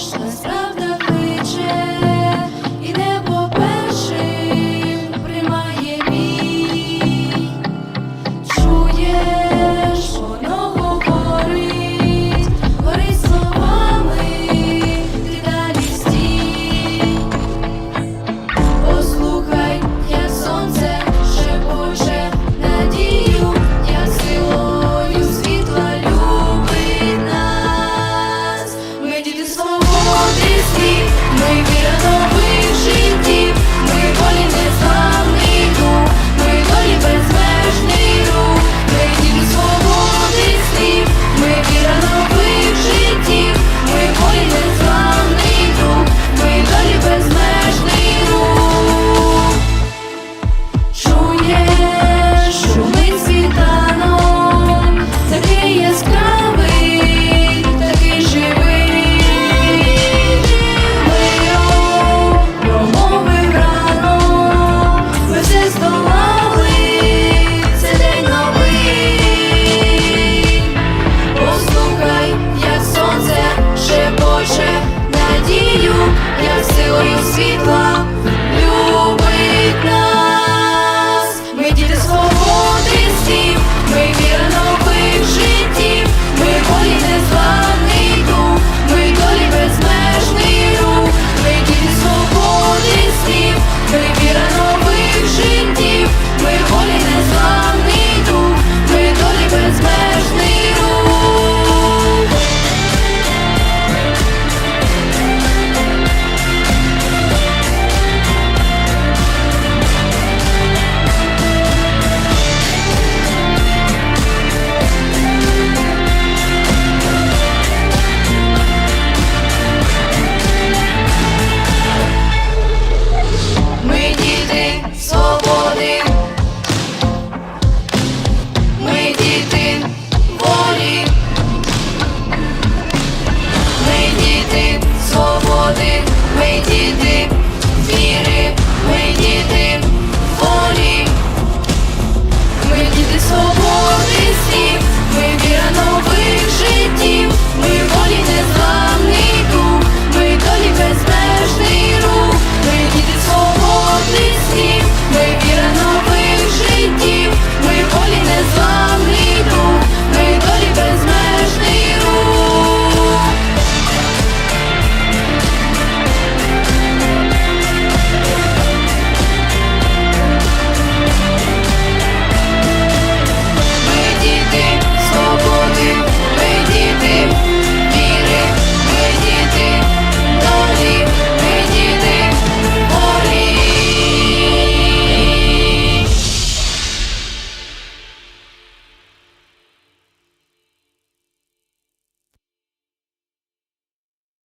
just let's. ми віра нових життів, ми волі незламний ми волі безмежний рух, ми дім свободи слів, ми віра нових життів, ми волі незламний дух, ми долі безмежний рух. Чуєш, шумить світанок, такий справи. We people.